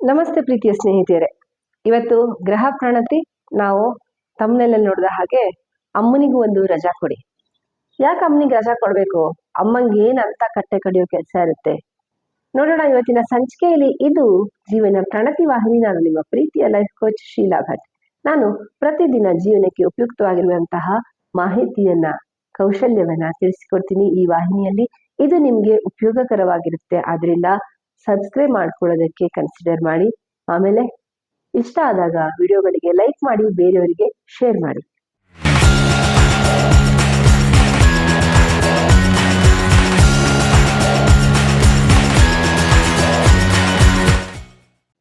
ನಮಸ್ತೆ ಪ್ರೀತಿಯ ಸ್ನೇಹಿತೆಯರೇ. ಇವತ್ತು ಗ್ರಹ ಪ್ರಣತಿ ನಾವು ತಮ್ಮನೆಲ್ಲ ನೋಡಿದ ಹಾಗೆ ಅಮ್ಮನಿಗೂ ಒಂದು ರಜಾ ಕೊಡಿ. ಯಾಕೆ ಅಮ್ಮನಿಗೆ ರಜಾ ಕೊಡಬೇಕು? ಅಮ್ಮಂಗೆ ಏನು ಅಂತ ಕಟ್ಟೆ ಕಡಿಯೋ ಕೆಲಸ ಇರುತ್ತೆ. ನೋಡೋಣ ಇವತ್ತಿನ ಸಂಚಿಕೆಯಲ್ಲಿ ಇದು ಜೀವನ ಪ್ರಣತಿ ವಾಹಿನಿ. ನಾನು ನಿಮ್ಮ ಪ್ರೀತಿಯ ಲೈಫ್ ಕೋಚ್ ಶೀಲಾ ಭಟ್. ನಾನು ಪ್ರತಿದಿನ ಜೀವನಕ್ಕೆ ಉಪಯುಕ್ತವಾಗಿರುವಂತಹ ಮಾಹಿತಿಯನ್ನ, ಕೌಶಲ್ಯವನ್ನ ತಿಳಿಸಿಕೊಡ್ತೀನಿ ಈ ವಾಹಿನಿಯಲ್ಲಿ. ಇದು ನಿಮ್ಗೆ ಉಪಯೋಗಕರವಾಗಿರುತ್ತೆ. ಆದ್ರಿಂದ ಸಬ್ಸ್ಕ್ರೈಬ್ ಮಾಡ್ಕೊಳ್ಳೋದಕ್ಕೆ ಕನ್ಸಿಡರ್ ಮಾಡಿ. ಆಮೇಲೆ ಇಷ್ಟ ಆದಾಗ ವಿಡಿಯೋಗಳಿಗೆ ಲೈಕ್ ಮಾಡಿ, ಬೇರೆಯವರಿಗೆ ಶೇರ್ ಮಾಡಿ.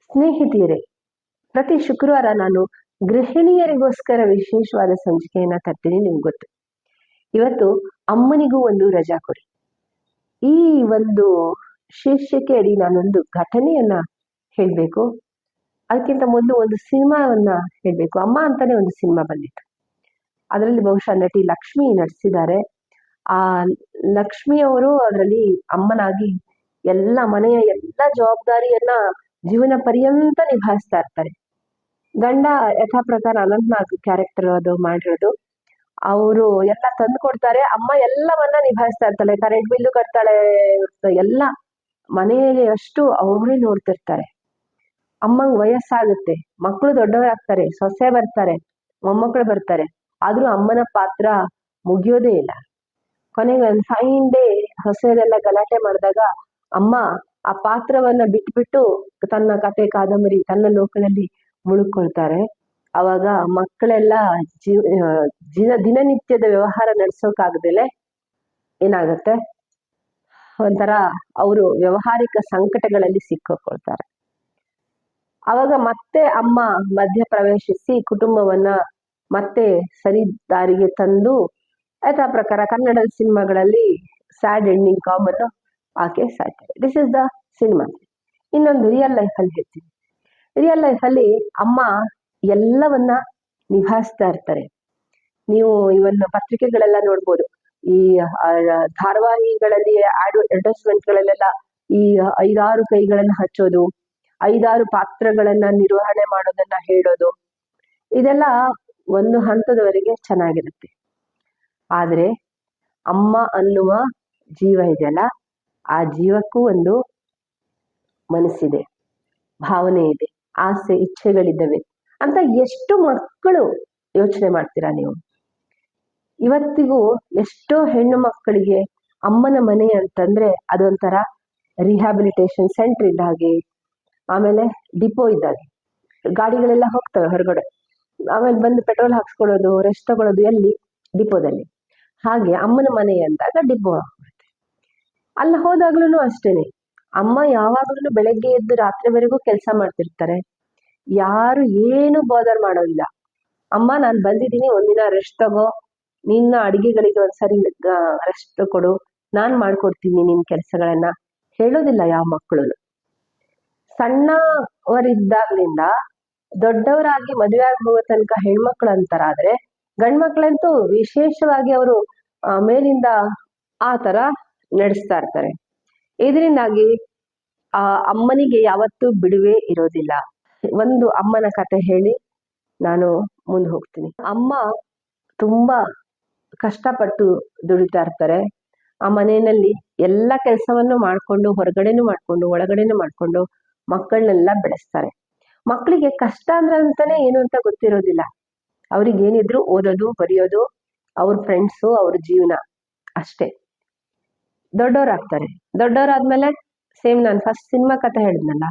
ಸ್ನೇಹಿತೆಯರೇ ಪ್ರತಿ ಶುಕ್ರವಾರ ನಾನು ಗೃಹಿಣಿಯರಿಗೋಸ್ಕರ ವಿಶೇಷವಾದ ಸಂಚಿಕೆಯನ್ನ ತರ್ತೀನಿ ನಿಮ್ಗೆ ಗೊತ್ತು. ಇವತ್ತು ಅಮ್ಮನಿಗೂ ಒಂದು ರಜಾ ಕೊಡಿ. ಈ ಒಂದು ಶೀರ್ಷಿಕೆ ಅಡಿ ನಾನೊಂದು ಘಟನೆಯನ್ನ ಹೇಳಬೇಕು. ಅದಕ್ಕಿಂತ ಮೊದಲು ಒಂದು ಸಿನಿಮಾವನ್ನ ಹೇಳಬೇಕು. ಅಮ್ಮ ಅಂತಾನೆ ಒಂದು ಸಿನಿಮಾ ಬಂದಿತ್ತು. ಅದರಲ್ಲಿ ಬಹುಶಃ ನಟಿ ಲಕ್ಷ್ಮಿ ನಟಿಸಿದ್ದಾರೆ. ಆ ಲಕ್ಷ್ಮಿ ಅವರು ಅದರಲ್ಲಿ ಅಮ್ಮನಾಗಿ ಎಲ್ಲ ಮನೆಯ ಎಲ್ಲ ಜವಾಬ್ದಾರಿಯನ್ನ ಜೀವನ ಪರ್ಯಂತ ನಿಭಾಯಿಸ್ತಾ ಇರ್ತಾರೆ. ಗಂಡ ಯಥಾ ಪ್ರಕಾರ ಅನಂತನಾಗ್ ಕ್ಯಾರೆಕ್ಟರ್ ಅದು ಮಾಡಿರೋದು. ಅವರು ಎಲ್ಲ ತಂದು ಕೊಡ್ತಾರೆ ಅಮ್ಮ ಎಲ್ಲವನ್ನ ನಿಭಾಯಿಸ್ತಾ ಇರ್ತಾಳೆ. ಕರೆಂಟ್ ಬಿಲ್ಲು ಕಟ್ತಾಳೆ ಎಲ್ಲ ಮನೆಯಲ್ಲಿ ಅಷ್ಟು ಅವರೇ ನೋಡ್ತಿರ್ತಾರೆ. ಅಮ್ಮಂಗ್ ವಯಸ್ಸಾಗುತ್ತೆ. ಮಕ್ಕಳು ದೊಡ್ಡವರಾಗ್ತಾರೆ, ಸೊಸೆ ಬರ್ತಾರೆ ಮೊಮ್ಮಕ್ಕಳು ಬರ್ತಾರೆ. ಆದ್ರೂ ಅಮ್ಮನ ಪಾತ್ರ ಮುಗಿಯೋದೇ ಇಲ್ಲ. ಕೊನೆಗೆ ಒಂದು ಫೈನ್ ಡೇ ಹೊಸದೆಲ್ಲ ಗಲಾಟೆ ಮಾಡಿದಾಗ ಅಮ್ಮ ಆ ಪಾತ್ರವನ್ನ ಬಿಟ್ಬಿಟ್ಟು ತನ್ನ ಕತೆ ಕಾದಂಬರಿ ತನ್ನ ಲೋಕದಲ್ಲಿ ಮುಳುಕೊಳ್ತಾರೆ ಅವಾಗ ಮಕ್ಕಳೆಲ್ಲ ಜೀವ ದಿನ ದಿನನಿತ್ಯದ ವ್ಯವಹಾರ ನಡೆಸೋಕಾಗ್ದಲೆ ಏನಾಗುತ್ತೆ? ಒಂಥರ ಅವರು ವ್ಯವಹಾರಿಕ ಸಂಕಟಗಳಲ್ಲಿ ಸಿಕ್ಕೊಳ್ತಾರೆ ಅವಾಗ ಮತ್ತೆ ಅಮ್ಮ ಮಧ್ಯ ಪ್ರವೇಶಿಸಿ ಕುಟುಂಬವನ್ನ ಮತ್ತೆ ಸರಿ ದಾರಿಗೆ ತಂದು ಯಥಾ ಪ್ರಕಾರ ಕನ್ನಡ ಸಿನಿಮಾಗಳಲ್ಲಿ ಸ್ಯಾಡ್ ಎಂಡಿಂಗ್ ಕಾಮನ್ ಆಕೆ ಸಾಯ್ತಾರೆ ದಿಸ್ ಇಸ್ ದ ಸಿನಿಮಾ ಇನ್ನೊಂದು ರಿಯಲ್ ಲೈಫ್ ಅಲ್ಲಿ ಹೇಳ್ತೀನಿ. ರಿಯಲ್ ಲೈಫ್ ಅಲ್ಲಿ ಅಮ್ಮ ಎಲ್ಲವನ್ನ ನಿಭಾಯಿಸ್ತಾ ಇರ್ತಾರೆ. ನೀವು ಇವನ್ನ ಪತ್ರಿಕೆಗಳೆಲ್ಲ ನೋಡ್ಬೋದು. ಈ ಧಾರಾವಾಹಿಗಳಲ್ಲಿ ಅಡ್ವರ್ಟೈಸ್ಮೆಂಟ್ ಗಳಲ್ಲೆಲ್ಲ ಈ ಐದಾರು ಕೈಗಳನ್ನ ಹಚ್ಚೋದು, ಐದಾರು ಪಾತ್ರಗಳನ್ನ ನಿರ್ವಹಣೆ ಮಾಡೋದನ್ನ ಹೇಳೋದು, ಇದೆಲ್ಲ ಒಂದು ಹಂತದವರೆಗೆ ಚೆನ್ನಾಗಿರುತ್ತೆ. ಆದ್ರೆ ಅಮ್ಮ ಅನ್ನುವ ಜೀವ ಇದೆಯಲ್ಲ, ಆ ಜೀವಕ್ಕೂ ಒಂದು ಮನಸ್ಸಿದೆ, ಭಾವನೆ ಇದೆ, ಆಸೆ, ಇಚ್ಛೆಗಳಿದ್ದಾವೆ ಅಂತ ಎಷ್ಟು ಮಕ್ಕಳು ಯೋಚನೆ ಮಾಡ್ತೀರಾ ನೀವು? ಇವತ್ತಿಗೂ ಎಷ್ಟೋ ಹೆಣ್ಣು ಮಕ್ಕಳಿಗೆ ಅಮ್ಮನ ಮನೆ ಅಂತಂದ್ರೆ ಅದೊಂಥರ ರಿಹ್ಯಾಬಿಲಿಟೇಷನ್ ಸೆಂಟರ್ ಇದ್ದ ಹಾಗೆ, ಆಮೇಲೆ ಡಿಪೋ ಇದ್ದಾಗೆ ಗಾಡಿಗಳೆಲ್ಲ ಹೋಗ್ತವೆ ಹೊರಗಡೆ. ಆಮೇಲೆ ಬಂದು ಪೆಟ್ರೋಲ್ ಹಾಕ್ಸ್ಕೊಳ್ಳೋದು ರೆಸ್ಟ್ ತಗೊಳ್ಳೋದು ಎಲ್ಲಿ? ಡಿಪೋದಲ್ಲಿ ಹಾಗೆ ಅಮ್ಮನ ಮನೆ ಅಂದಾಗ ಡಿಪೋ ಆಗ್ಬಿಡುತ್ತೆ. ಅಲ್ಲಿ ಹೋದಾಗ್ಲೂ ಅಷ್ಟೇನೆ. ಅಮ್ಮ ಯಾವಾಗ್ಲೂ ಬೆಳಗ್ಗೆ ಎದ್ದು ರಾತ್ರಿವರೆಗೂ ಕೆಲಸ ಮಾಡ್ತಿರ್ತಾರೆ. ಯಾರು ಏನು ಬಾದರ್ ಮಾಡೋದಿಲ್ಲ ಅಮ್ಮ ನಾನು ಬಂದಿದ್ದೀನಿ, ಒಂದಿನ ರೆಸ್ಟ್ ತಗೋ. ನಿನ್ನ ಅಡಿಗೆಗಳಿಗೆ ಒಂದ್ಸರಿ ರೆಸ್ಟ್ ಕೊಡು. ನಾನ್ ಮಾಡ್ಕೊಡ್ತೀನಿ ನಿನ್ ಕೆಲಸಗಳನ್ನ. ಹೇಳೋದಿಲ್ಲ ಯಾವ ಮಕ್ಕಳು ಸಣ್ಣವರಿದ್ದಾಗ್ಲಿಂದ ದೊಡ್ಡವರಾಗಿ ಮದುವೆ ಆಗುವ ತನಕ ಹೆಣ್ಮಕ್ಳು ಅಂತಾರಾದ್ರೆ, ಗಂಡ್ಮಕ್ಳಂತೂ ವಿಶೇಷವಾಗಿ ಅವರು ಮೇಲಿಂದ ಆ ತರ ನಡೆಸ್ತಾ ಇರ್ತಾರೆ. ಇದರಿಂದಾಗಿ, ಆ, ಅಮ್ಮನಿಗೆ ಯಾವತ್ತೂ ಬಿಡುವೆ ಇರೋದಿಲ್ಲ. ಒಂದು ಅಮ್ಮನ ಕತೆ ಹೇಳಿ ನಾನು ಮುಂದೆ ಹೋಗ್ತೀನಿ. ಅಮ್ಮ ತುಂಬಾ ಕಷ್ಟಪಟ್ಟು ದುಡಿತಾ ಇರ್ತಾರೆ. ಆ ಮನೆಯಲ್ಲಿ ಎಲ್ಲ ಕೆಲಸವನ್ನು ಮಾಡ್ಕೊಂಡು, ಹೊರಗಡೆನೂ ಮಾಡ್ಕೊಂಡು, ಒಳಗಡೆನೂ ಮಾಡ್ಕೊಂಡು ಮಕ್ಕಳನ್ನೆಲ್ಲ ಬೆಳೆಸ್ತಾರೆ. ಮಕ್ಕಳಿಗೆ ಕಷ್ಟ ಅಂದ್ರೆ ಅಂತಾನೆ ಏನು ಅಂತ ಗೊತ್ತಿರೋದಿಲ್ಲ. ಅವ್ರಿಗೆ ಏನಿದ್ರು ಓದೋದು, ಬರೆಯೋದು, ಅವ್ರ ಫ್ರೆಂಡ್ಸು ಅವ್ರ ಜೀವನ ಅಷ್ಟೇ. ದೊಡ್ಡವರಾಗ್ತಾರೆ. ದೊಡ್ಡವರಾದ್ಮೇಲೆ ಸೇಮ್ ನಾನು ಫಸ್ಟ್ ಸಿನಿಮಾ ಕತೆ ಹೇಳಿದ್ನಲ್ಲ,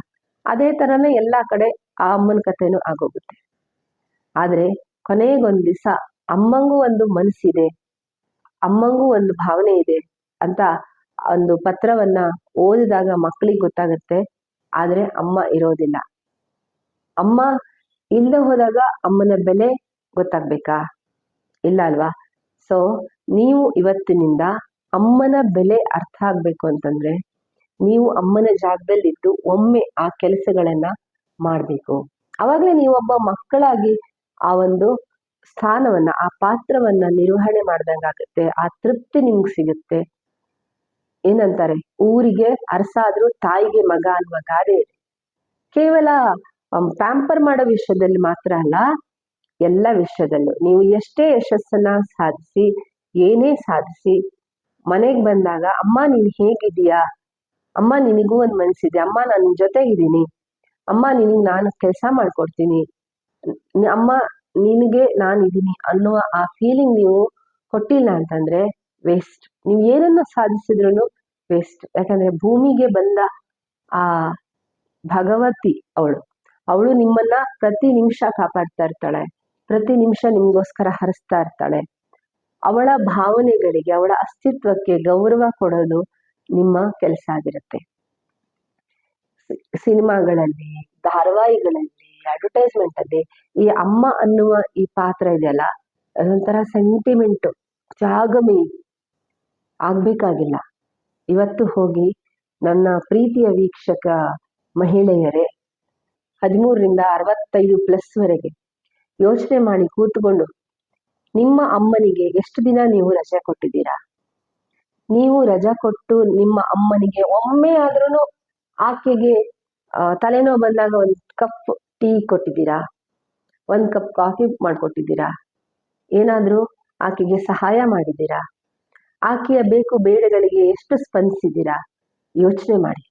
ಅದೇ ತರನೇ ಎಲ್ಲಾ ಕಡೆ ಆ ಅಮ್ಮನ ಕಥೆನೂ ಆಗೋಗುತ್ತೆ. ಆದ್ರೆ ಕೊನೆಗೊಂದ್ ದಿವಸ ಅಮ್ಮಂಗೂ ಒಂದು ಮನಸ್ಸಿದೆ, ಅಮ್ಮಂಗೂ ಒಂದು ಭಾವನೆ ಇದೆ ಅಂತ ಒಂದು ಪತ್ರವನ್ನ ಓದಿದಾಗ ಮಕ್ಕಳಿಗೆ ಗೊತ್ತಾಗುತ್ತೆ, ಆದರೆ ಅಮ್ಮ ಇರೋದಿಲ್ಲ. ಅಮ್ಮ ಇಲ್ಲದೆ ಹೋದಾಗ ಅಮ್ಮನ ಬೆಲೆ ಗೊತ್ತಾಗ್ಬೇಕಾ? ಇಲ್ಲ ಅಲ್ವಾ? ಸೊ ನೀವು ಇವತ್ತಿನಿಂದ ಅಮ್ಮನ ಬೆಲೆ ಅರ್ಥ ಆಗ್ಬೇಕು ಅಂತಂದ್ರೆ, ನೀವು ಅಮ್ಮನ ಜಾಗದಲ್ಲಿದ್ದು ಒಮ್ಮೆ ಆ ಕೆಲಸಗಳನ್ನ ಮಾಡಬೇಕು. ಅವಾಗಲೇ ನೀವು ಒಬ್ಬ ಮಕ್ಕಳಾಗಿ ಆ ಒಂದು ಸ್ಥಾನವನ್ನ, ಆ ಪಾತ್ರವನ್ನ ನಿರ್ವಹಣೆ ಮಾಡ್ದಂಗಾಗುತ್ತೆ, ಆ ತೃಪ್ತಿ ನಿಮ್ಗೆ ಸಿಗುತ್ತೆ. ಏನಂತಾರೆ? ಊರಿಗೆ ಅರಸಾದ್ರೂ ತಾಯಿಗೆ ಮಗ ಅನ್ನುವ ಗಾದೆ ಇದೆ. ಕೇವಲ ಪ್ಯಾಂಪರ್ ಮಾಡೋ ವಿಷಯದಲ್ಲಿ ಮಾತ್ರ ಅಲ್ಲ, ಎಲ್ಲ ವಿಷಯದಲ್ಲೂ. ನೀವು ಎಷ್ಟೇ ಯಶಸ್ಸನ್ನ ಸಾಧಿಸಿ, ಏನೇ ಸಾಧಿಸಿ, ಮನೆಗೆ ಬಂದಾಗ, ಅಮ್ಮ, ನೀನು ಹೇಗಿದೀಯಾ ಅಮ್ಮ, ನಿನಗೂ ಒಂದು ಮನಸ್ಸಿದೆ ಅಮ್ಮ, ನಾನು ಜೊತೆ ಜೊತೆಗಿದ್ದೀನಿ. ಅಮ್ಮ, ನಿನಗೆ ನಾನು ಕೆಲಸ ಮಾಡ್ಕೊಡ್ತೀನಿ. ಅಮ್ಮ ನಿನಗೆ ನಾನಿದ್ದೀನಿ ಅನ್ನುವ ಆ ಫೀಲಿಂಗ್ ನೀವು ಕೊಟ್ಟಿಲ್ಲ ಅಂತಂದ್ರೆ ವೇಸ್ಟ್ ನೀವು ಏನನ್ನ ಸಾಧಿಸಿದ್ರು ವೇಸ್ಟ್ ಯಾಕಂದ್ರೆ ಭೂಮಿಗೆ ಬಂದ ಆ ಭಗವತಿ ಅವಳು. ಅವಳು ನಿಮ್ಮನ್ನ ಪ್ರತಿ ನಿಮಿಷ ಕಾಪಾಡ್ತಾ ಇರ್ತಾಳೆ. ಪ್ರತಿ ನಿಮಿಷ ನಿಮ್ಗೋಸ್ಕರ ಹರಿಸ್ತಾ ಇರ್ತಾಳೆ. ಅವಳ ಭಾವನೆಗಳಿಗೆ, ಅವಳ ಅಸ್ತಿತ್ವಕ್ಕೆ ಗೌರವ ಕೊಡೋದು ನಿಮ್ಮ ಕೆಲಸ ಆಗಿರುತ್ತೆ. ಸಿನಿಮಾಗಳಲ್ಲಿ, ಧಾರಾವಾಹಿಗಳಲ್ಲಿ ಅಡ್ವರ್ಟೈಸ್ಮೆಂಟ್ ಅಲ್ಲಿ ಈ ಅಮ್ಮ ಅನ್ನುವ ಈ ಪಾತ್ರ ಇದೆಯಲ್ಲ, ಅದೊಂಥರ ಸೆಂಟಿಮೆಂಟ್ ಜಾಗಮಿ ಆಗ್ಬೇಕಾಗಿಲ್ಲ. ಇವತ್ತು ಹೋಗಿ ನನ್ನ ಪ್ರೀತಿಯ ವೀಕ್ಷಕ ಮಹಿಳೆಯರೇ, ಹದಿಮೂರರಿಂದ ಅರವತ್ತೈದು ಪ್ಲಸ್ ವರೆಗೆ ಯೋಚನೆ ಮಾಡಿ ಕೂತ್ಕೊಂಡು, ನಿಮ್ಮ ಅಮ್ಮನಿಗೆ ಎಷ್ಟು ದಿನ ನೀವು ರಜೆ ಕೊಟ್ಟಿದ್ದೀರಾ? ನೀವು ರಜಾ ಕೊಟ್ಟು ನಿಮ್ಮ ಅಮ್ಮನಿಗೆ ಒಮ್ಮೆ ಆದ್ರೂ ಆಕೆಗೆ ತಲೆನೋವು ಬಂದಾಗ ಒಂದು ಕಪ್ ಟೀ ಕೊಟ್ಟಿದ್ದೀರಾ? ಒಂದು ಕಪ್ ಕಾಫಿ ಮಾಡಿಕೊಟ್ಟಿದ್ದೀರಾ? ಏನಾದರೂ ಆಕೆಗೆ ಸಹಾಯ ಮಾಡಿದ್ದೀರಾ? ಆಕೆಯ ಬೇಕು ಬೇಡಗಳಿಗೆ ಎಷ್ಟು ಸ್ಪಂದಿಸಿದ್ದೀರಾ? ಯೋಚನೆ ಮಾಡಿ.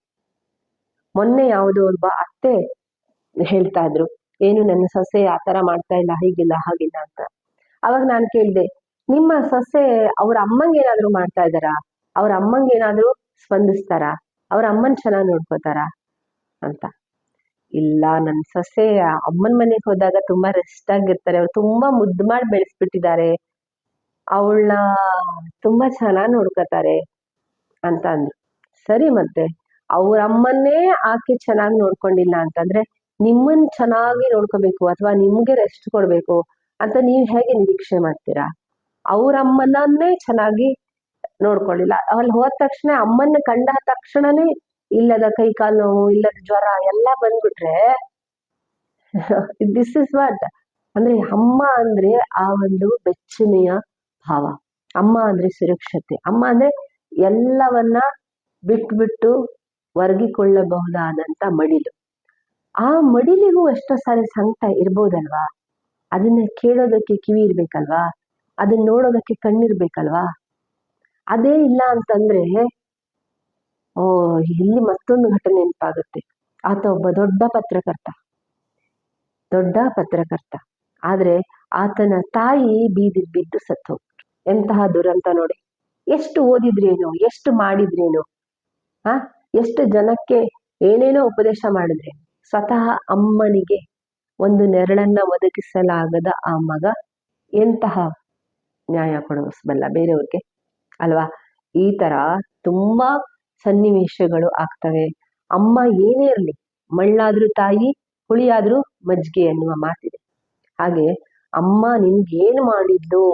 ಮೊನ್ನೆ ಯಾವುದೋ ಒಬ್ಬ ಅತ್ತೆ ಹೇಳ್ತಾ ಇದ್ರು, ಏನು ನನ್ನ ಸೊಸೆ ಆ ಥರ ಮಾಡ್ತಾ ಇಲ್ಲ, ಹೀಗಿಲ್ಲ, ಹಾಗಿಲ್ಲ ಅಂತ. ಅವಾಗ ನಾನು ಕೇಳಿದೆ, ನಿಮ್ಮ ಸೊಸೆ ಅವ್ರ ಅಮ್ಮಂಗೆ ಏನಾದರೂ ಮಾಡ್ತಾ ಇದ್ದಾರಾ? ಅವ್ರ ಅಮ್ಮಂಗೆ ಏನಾದರೂ ಸ್ಪಂದಿಸ್ತಾರಾ? ಅವ್ರ ಅಮ್ಮನ ಚೆನ್ನಾಗಿ ನೋಡ್ಕೋತಾರಾ? ಅಂತ. ಇಲ್ಲ ನನ್ನ ಸೊಸೆ ಅಮ್ಮನ ಮನೆಗೆ ಹೋದಾಗ ತುಂಬಾ ರೆಸ್ಟ್ ಆಗಿರ್ತಾರೆ. ಅವ್ರು ತುಂಬಾ ಮುದ್ದು ಮಾಡಿ ಬೆಳೆಸ್ಬಿಟ್ಟಿದ್ದಾರೆ. ಅವಳನ್ನ ತುಂಬಾ ಚೆನ್ನಾಗಿ ನೋಡ್ಕೋತಾರೆ ಅಂತ ಅಂದ್ರು. ಸರಿ ಮತ್ತೆ, ಅವ್ರ ಅಮ್ಮನ್ನೇ ಆಕೆ ಚೆನ್ನಾಗಿ ನೋಡ್ಕೊಂಡಿಲ್ಲ ಅಂತಂದ್ರೆ ನಿಮ್ಮನ್ ಚೆನ್ನಾಗಿ ನೋಡ್ಕೋಬೇಕು ಅಥವಾ ನಿಮ್ಗೆ ರೆಸ್ಟ್ ಕೊಡ್ಬೇಕು ಅಂತ ನೀವ್ ಹೇಗೆ ನಿರೀಕ್ಷೆ ಮಾಡ್ತೀರಾ? ಅವ್ರ ಅಮ್ಮನನ್ನೇ ಚೆನ್ನಾಗಿ ನೋಡ್ಕೊಳ್ಳಿಲ್ಲ. ಅಲ್ಲಿ ಹೋದ ತಕ್ಷಣ ಅಮ್ಮನ್ನ ಕಂಡ ತಕ್ಷಣನೇ ಇಲ್ಲದ ಕೈ ಕಾಲು ನೋವು, ಇಲ್ಲದ ಜ್ವರ ಎಲ್ಲ ಬಂದ್ಬಿಟ್ರೆ ದಿಸ್ ಇಸ್ ವಾಟ್ ಅಂದ್ರೆ ಅಮ್ಮ ಅಂದ್ರೆ ಆ ಒಂದು ಬೆಚ್ಚನೆಯ ಭಾವ. ಅಮ್ಮ ಅಂದ್ರೆ ಸುರಕ್ಷತೆ. ಅಮ್ಮ ಅಂದ್ರೆ ಎಲ್ಲವನ್ನ ಬಿಟ್ಬಿಟ್ಟು ವರ್ಗಿಕೊಳ್ಳಬಹುದಾದಂತ ಮಡಿಲು. ಆ ಮಡಿಲಿಗೂ ಎಷ್ಟೋ ಸಾರಿ ಸಂಕಟ ಇರ್ಬೋದಲ್ವಾ? ಅದನ್ನ ಕೇಳೋದಕ್ಕೆ ಕಿವಿ ಇರ್ಬೇಕಲ್ವಾ? ಅದನ್ನ ನೋಡೋದಕ್ಕೆ ಕಣ್ಣಿರ್ಬೇಕಲ್ವಾ? ಅದೇ ಇಲ್ಲ ಅಂತಂದ್ರೆ ಇಲ್ಲಿ ಮತ್ತೊಂದು ಘಟನೆ ನೆನಪಾಗುತ್ತೆ. ಆತ ಒಬ್ಬ ದೊಡ್ಡ ಪತ್ರಕರ್ತ. ದೊಡ್ಡ ಪತ್ರಕರ್ತ. ಆದ್ರೆ ಆತನ ತಾಯಿ ಬೀದಿ ಬಿದ್ದು ಸತ್ತು. ಎಂತಹ ದುರಂತ ನೋಡಿ. ಎಷ್ಟು ಓದಿದ್ರೇನು, ಎಷ್ಟು ಮಾಡಿದ್ರೇನು. ಆ, ಎಷ್ಟು ಜನಕ್ಕೆ ಏನೇನೋ ಉಪದೇಶ ಮಾಡಿದ್ರೆ ಸ್ವತಃ ಅಮ್ಮನಿಗೆ ಒಂದು ನೆರಳನ್ನ ಒದಗಿಸಲಾಗದ ಆ ಮಗ ಎಂತಹ ನ್ಯಾಯ ಕೊಡಿಸಬಲ್ಲ ಬೇರೆಯವ್ರಿಗೆ. ಅಲ್ವಾ? ಈ ತರ ತುಂಬಾ ಸನ್ನಿವೇಶಗಳು ಆಗ್ತವೆ. ಅಮ್ಮ ಏನೇ ಇರಲಿ, ಮಳ್ಳಾದ್ರೂ ತಾಯಿ, ಹುಳಿಯಾದ್ರೂ ಮಜ್ಜಿಗೆ ಎನ್ನುವ ಮಾತಿದೆ. ಹಾಗೆ ಅಮ್ಮ ನಿನ್ಗೇನು ಮಾಡಿದ್ಲು?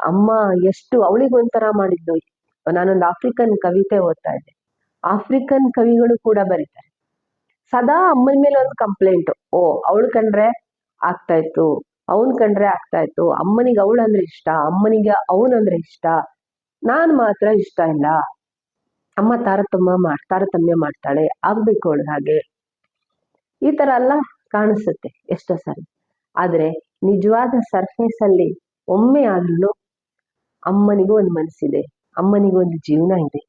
ಅಮ್ಮ ಎಷ್ಟು ಅವಳಿಗೊಂಥರ ಮಾಡಿದ್ಲು? ನಾನೊಂದು ಆಫ್ರಿಕನ್ ಕವಿತೆ ಓದ್ತಾ ಇದ್ದೆ. ಆಫ್ರಿಕನ್ ಕವಿಗಳು ಕೂಡ ಬರೀತಾರೆ. ಸದಾ ಅಮ್ಮನ ಮೇಲೆ ಒಂದು ಕಂಪ್ಲೇಂಟ್. ಓ, ಅವಳು ಕಂಡ್ರೆ ಆಗ್ತಾ ಇತ್ತು, ಅವನ್ ಕಂಡ್ರೆ ಆಗ್ತಾ ಇತ್ತು, ಅಮ್ಮನಿಗೆ ಅವಳು ಅಂದ್ರೆ ಇಷ್ಟ, ಅಮ್ಮನಿಗೆ ಅವನಂದ್ರೆ ಇಷ್ಟ, ನಾನು ಮಾತ್ರ ಇಷ್ಟ ಇಲ್ಲ. ಅಮ್ಮ ತಾರತಮ್ಯ ಮಾಡ್, ತಾರತಮ್ಯ ಮಾಡ್ತಾಳೆ, ಆಗ್ಬೇಕು ಅವಳು ಹಾಗೆ. ಈ ತರ ಎಲ್ಲ ಕಾಣಿಸುತ್ತೆ ಎಷ್ಟೋ ಸಾರಿ. ಆದ್ರೆ ನಿಜವಾದ ಸರ್ಫೇಸ್ ಅಲ್ಲಿ ಒಮ್ಮೆ ಆದ್ರೂ ಅಮ್ಮನಿಗೂ ಒಂದು ಮನಸ್ಸಿದೆ, ಅಮ್ಮನಿಗೂ ಒಂದು ಜೀವನ ಇದೆ.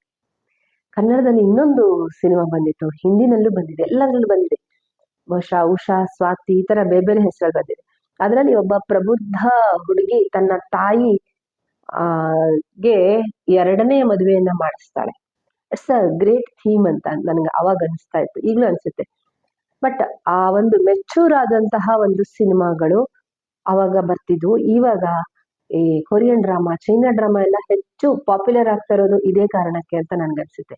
ಕನ್ನಡದಲ್ಲಿ ಇನ್ನೊಂದು ಸಿನಿಮಾ ಬಂದಿತ್ತು, ಹಿಂದಿನಲ್ಲೂ ಬಂದಿದೆ, ಎಲ್ಲದರಲ್ಲೂ ಬಂದಿದೆ. ಬಹುಶಃ ಉಷಾ, ಸ್ವಾತಿ ಈ ತರ ಬೇರೆ ಬೇರೆ ಹೆಸರು ಬಂದಿದೆ. ಅದರಲ್ಲಿ ಒಬ್ಬ ಪ್ರಬುದ್ಧ ಹುಡುಗಿ ತನ್ನ ತಾಯಿ, ಆ, ಗೆ ಎರಡನೇ ಮದುವೆಯನ್ನ ಮಾಡಿಸ್ತಾಳೆ. ಇಟ್ಸ್ ಅ ಗ್ರೇಟ್ ಥೀಮ್ ಅಂತ ನನ್ಗೆ ಅವಾಗ ಅನಿಸ್ತಾ ಇತ್ತು, ಈಗಲೂ ಅನ್ಸುತ್ತೆ. ಬಟ್ ಆ ಒಂದು ಮೆಚೂರ್ ಆದಂತಹ ಒಂದು ಸಿನಿಮಾಗಳು ಅವಾಗ ಬರ್ತಿದ್ವು. ಇವಾಗ ಈ ಕೊರಿಯನ್ ಡ್ರಾಮಾ ಚೈನಾ ಡ್ರಾಮಾ ಎಲ್ಲ ಹೆಚ್ಚು ಪಾಪ್ಯುಲರ್ ಆಗ್ತಾ ಇರೋದು ಇದೇ ಕಾರಣಕ್ಕೆ ಅಂತ ನನ್ಗನ್ಸುತ್ತೆ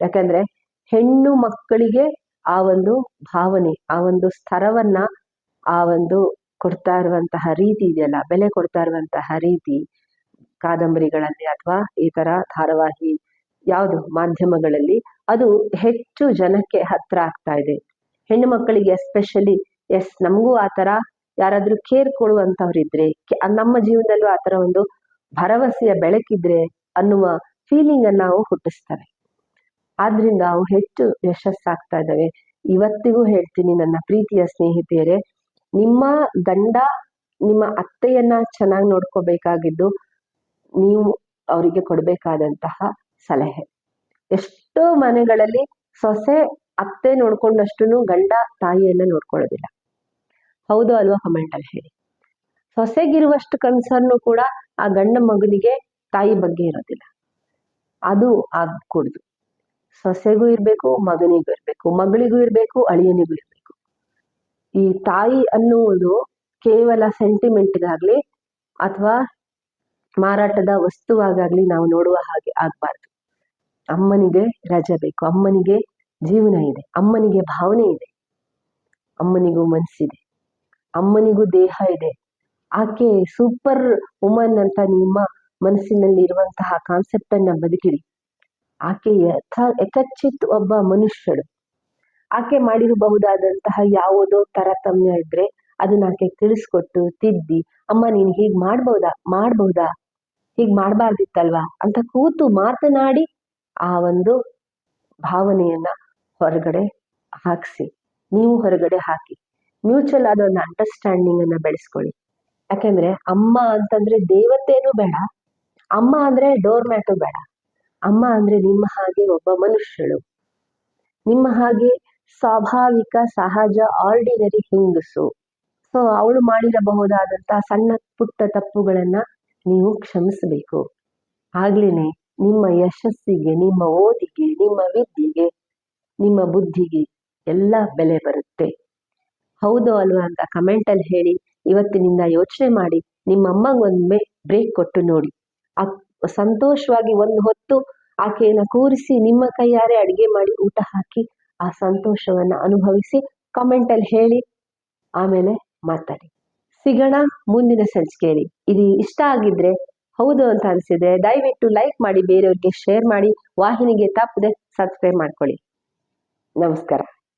ಯಾಕಂದ್ರೆ ಹೆಣ್ಣು ಮಕ್ಕಳಿಗೆ ಆ ಒಂದು ಭಾವನೆ, ಆ ಒಂದು ಸ್ತರವನ್ನ ಆ ಒಂದು ಕೊಡ್ತಾ ಇರುವಂತಹ ರೀತಿ ಇದೆಯಲ್ಲ, ಬೆಲೆ ಕೊಡ್ತಾ ಇರುವಂತಹ ರೀತಿ ಕಾದಂಬರಿಗಳಲ್ಲಿ ಅಥವಾ ಈ ತರ ಧಾರಾವಾಹಿ ಯಾವುದು ಮಾಧ್ಯಮಗಳಲ್ಲಿ ಅದು ಹೆಚ್ಚು ಜನಕ್ಕೆ ಹತ್ರ ಆಗ್ತಾ ಇದೆ. ಹೆಣ್ಣು ಮಕ್ಕಳಿಗೆ ಎಸ್ಪೆಷಲಿ ಎಸ್ ನಮಗೂ ಆ ಥರ ಯಾರಾದರೂ ಕೇರ್ ಕೊಡುವಂಥವ್ರಿದ್ರೆ ನಮ್ಮ ಜೀವನದಲ್ಲೂ ಆ ಥರ ಒಂದು ಭರವಸೆಯ ಬೆಳಕಿದ್ರೆ ಅನ್ನುವ ಫೀಲಿಂಗ್ ಅನ್ನ ನಾವು ಹುಟ್ಟಿಸ್ತವೆ ಆದ್ರಿಂದ ಅವು ಹೆಚ್ಚು ಯಶಸ್ಸಾಗ್ತಾ ಇದ್ದಾವೆ. ಇವತ್ತಿಗೂ ಹೇಳ್ತೀನಿ ನನ್ನ ಪ್ರೀತಿಯ ಸ್ನೇಹಿತೆಯರೇ, ನಿಮ್ಮ ಗಂಡ ನಿಮ್ಮ ಅತ್ತೆಯನ್ನ ಚೆನ್ನಾಗಿ ನೋಡ್ಕೋಬೇಕಾಗಿದ್ದು ನೀವು ಅವರಿಗೆ ಕೊಡಬೇಕಾದಂತಹ ಸಲಹೆ. ಎಷ್ಟೋ ಮನೆಗಳಲ್ಲಿ ಸೊಸೆ, ಅತ್ತೆ ನೋಡ್ಕೊಂಡಷ್ಟು ಗಂಡ ತಾಯಿಯನ್ನ ನೋಡ್ಕೊಳ್ಳೋದಿಲ್ಲ. ಹೌದು ಅಲ್ವಾ ಕಮೆಂಟ್ ಅಲ್ಲಿ ಹೇಳಿ ಸೊಸೆಗಿರುವಷ್ಟು ಕನ್ಸರ್ನು ಕೂಡ ಆ ಗಂಡ ಮಗನಿಗೆ ತಾಯಿ ಬಗ್ಗೆ ಇರೋದಿಲ್ಲ. ಅದು ಆಗ್ಕೂಡ್ದು. ಸೊಸೆಗೂ ಇರ್ಬೇಕು, ಮಗನಿಗೂ ಇರ್ಬೇಕು. ಮಗಳಿಗೂ ಇರ್ಬೇಕು, ಅಳಿಯನಿಗೂ ಇರ್ಬೇಕು. ಈ ತಾಯಿ ಅನ್ನುವುದು ಕೇವಲ ಸೆಂಟಿಮೆಂಟ್ಗಾಗ್ಲಿ ಅಥವಾ ಮಾರಾಟದ ವಸ್ತುವಾಗಲಿ ನಾವು ನೋಡುವ ಹಾಗೆ ಆಗ್ಬಾರ್ದು. ಅಮ್ಮನಿಗೆ ರಜೆ ಬೇಕು, ಅಮ್ಮನಿಗೆ ಜೀವನ ಇದೆ, ಅಮ್ಮನಿಗೆ ಭಾವನೆ ಇದೆ, ಅಮ್ಮನಿಗೂ ಮನಸ್ಸಿದೆ ಅಮ್ಮನಿಗೂ ದೇಹ ಇದೆ. ಆಕೆ ಸೂಪರ್ ವುಮನ್ ಅಂತ ನಿಮ್ಮ ಮನಸ್ಸಿನಲ್ಲಿ ಇರುವಂತಹ ಕಾನ್ಸೆಪ್ಟ್ ಅನ್ನ ಬದುಕಿರಿ ಆಕೆ ಯಥ ಯಥಚಿತ್ ಒಬ್ಬ ಮನುಷ್ಯಳು. ಆಕೆ ಮಾಡಿರಬಹುದಾದಂತಹ ಯಾವುದೋ ತಾರತಮ್ಯ ಇದ್ರೆ ಅದನ್ನ ಆಕೆ ತಿಳಿಸ್ಕೊಟ್ಟು, ತಿದ್ದಿ, ಅಮ್ಮ, ನೀನು ಹೀಗ್ ಮಾಡ್ಬೋದಾ ಮಾಡ್ಬಹುದಾ ಹೀಗ್ ಮಾಡ್ಬಾರ್ದಿತ್ತಲ್ವಾ? ಅಂತ ಕೂತು ಮಾತನಾಡಿ ಆ ಒಂದು ಭಾವನೆಯನ್ನ ಹೊರಗಡೆ ಹಾಕ್ಸಿ. ನೀವು ಹೊರಗಡೆ ಹಾಕಿ. ಮ್ಯೂಚುವಲ್ ಆದ ಒಂದು ಅಂಡರ್ಸ್ಟ್ಯಾಂಡಿಂಗ್ ಅನ್ನ ಬೆಳೆಸ್ಕೊಳ್ಳಿ. ಯಾಕೆಂದ್ರೆ ಅಮ್ಮ ಅಂತಂದ್ರೆ ದೇವತೆನೂ ಬೇಡ. ಅಮ್ಮ ಅಂದ್ರೆ ಡೋರ್ ಮ್ಯಾಟು ಬೇಡ. ಅಮ್ಮ ಅಂದ್ರೆ ನಿಮ್ಮ ಹಾಗೆ ಒಬ್ಬ ಮನುಷ್ಯಳು. ನಿಮ್ಮ ಹಾಗೆ ಸ್ವಾಭಾವಿಕ, ಸಹಜ ಆರ್ಡಿನರಿ ಹೆಂಗಸು. ಸೊ ಅವಳು ಮಾಡಿರಬಹುದಾದಂತಹ ಸಣ್ಣ ಪುಟ್ಟ ತಪ್ಪುಗಳನ್ನ ನೀವು ಕ್ಷಮಿಸಬೇಕು. ಆಗ್ಲೇನೆ ನಿಮ್ಮ ಯಶಸ್ಸಿಗೆ, ನಿಮ್ಮ ಓದಿಗೆ, ನಿಮ್ಮ ವಿದ್ಯೆಗೆ, ನಿಮ್ಮ ಬುದ್ಧಿಗೆ ಎಲ್ಲ ಬೆಲೆ ಬರುತ್ತೆ. ಹೌದು ಅಲ್ವಾ ಅಂತ ಕಮೆಂಟ್ ಅಲ್ಲಿ ಹೇಳಿ, ಇವತ್ತಿನಿಂದ ಯೋಚನೆ ಮಾಡಿ ನಿಮ್ಮ ಅಮ್ಮಗೊಂದ್ಮೆ ಬ್ರೇಕ್ ಕೊಟ್ಟು ನೋಡಿ. ಆ ಸಂತೋಷವಾಗಿ ಒಂದು ಹೊತ್ತು ಆಕೆಯನ್ನ ಕೂರಿಸಿ, ನಿಮ್ಮ ಕೈಯಾರೆ ಅಡುಗೆ ಮಾಡಿ, ಊಟ ಹಾಕಿ, ಆ ಸಂತೋಷವನ್ನ ಅನುಭವಿಸಿ ಕಮೆಂಟ್ ಅಲ್ಲಿ ಹೇಳಿ, ಆಮೇಲೆ ಮಾತಾಡಿ. ಸಿಗೋಣ ಮುಂದಿನ ಸಂಚಿಕೆಯಲ್ಲಿ. ಇದು ಇಷ್ಟ ಆಗಿದ್ರೆ ಹೌದು ಅಂತ ಅನಿಸಿದ್ರೆ ದಯವಿಟ್ಟು ಲೈಕ್ ಮಾಡಿ ಬೇರೆಯವ್ರಿಗೆ ಶೇರ್ ಮಾಡಿ ವಾಹಿನಿಗೆ ತಪ್ಪದೆ ಸಬ್ಸ್ಕ್ರೈಬ್ ಮಾಡ್ಕೊಳ್ಳಿ. ನಮಸ್ಕಾರ.